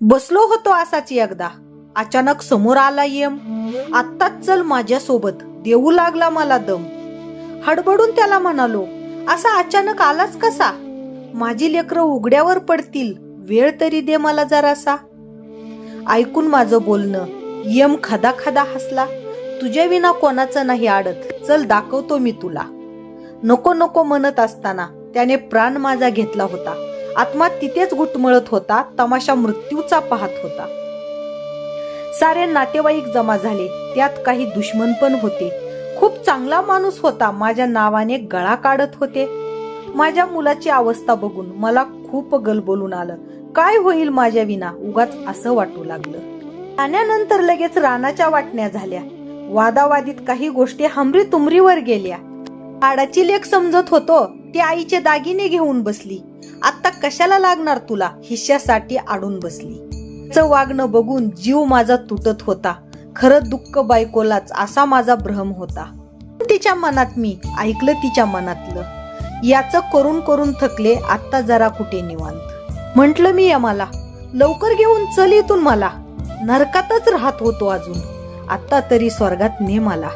बसलो होतो असाच एकदा. अचानक समोर आला यम. आत्ताच चल माझ्या सोबत देऊ लागला मला दम. हडबडून त्याला म्हणालो असा अचानक आलाच कसा? माझी लेकरं उघड्यावर पडतील. वेळ तरी दे मला जरासा. ऐकून माझं बोलणं. यम खदा खदा हसला. तुझ्या विना कोणाचं नाही आडत. चल दाखवतो मी तुला. नको नको म्हणत असताना त्याने प्राण माझा घेतला होता. आत्मा तिथेच घुटमळत होता तमाशा मृत्यूचा पाहत होता. सारे नातेवाईक जमा झाले त्यात काही दुश्मन पण होते. खूप चांगला माणूस होता माझ्या नावाने गळा काढत होते. माझ्या मुलाची अवस्था बघून मला खूप गलबोलून आलं. काय होईल माझ्या विना? उगाच असं वाटू लागलं. जाण्यानंतर लगेच रानाच्या वाटण्या झाल्या. वादावादीत काही गोष्टी हमरी तुमरीवर गेल्या. हाडाची लेख समजत होतो. ती आईचे दागिने घेऊन बसली. आता कशाला लागणार तुला? हिश्यासाठी आडून बसली. च वागणं बघून जीव माझा तुटत होता. खरं दुःख बायकोलाच असा माझा भ्रम होता. तिच्या मनात मी ऐकलं तिच्या मनातलं. याच करून करून थकले आता जरा कुठे निवांत. म्हंटल मी यमाला लवकर घेऊन चल इथून मला. नरकातच राहत होतो अजून. आता तरी स्वर्गात ने मला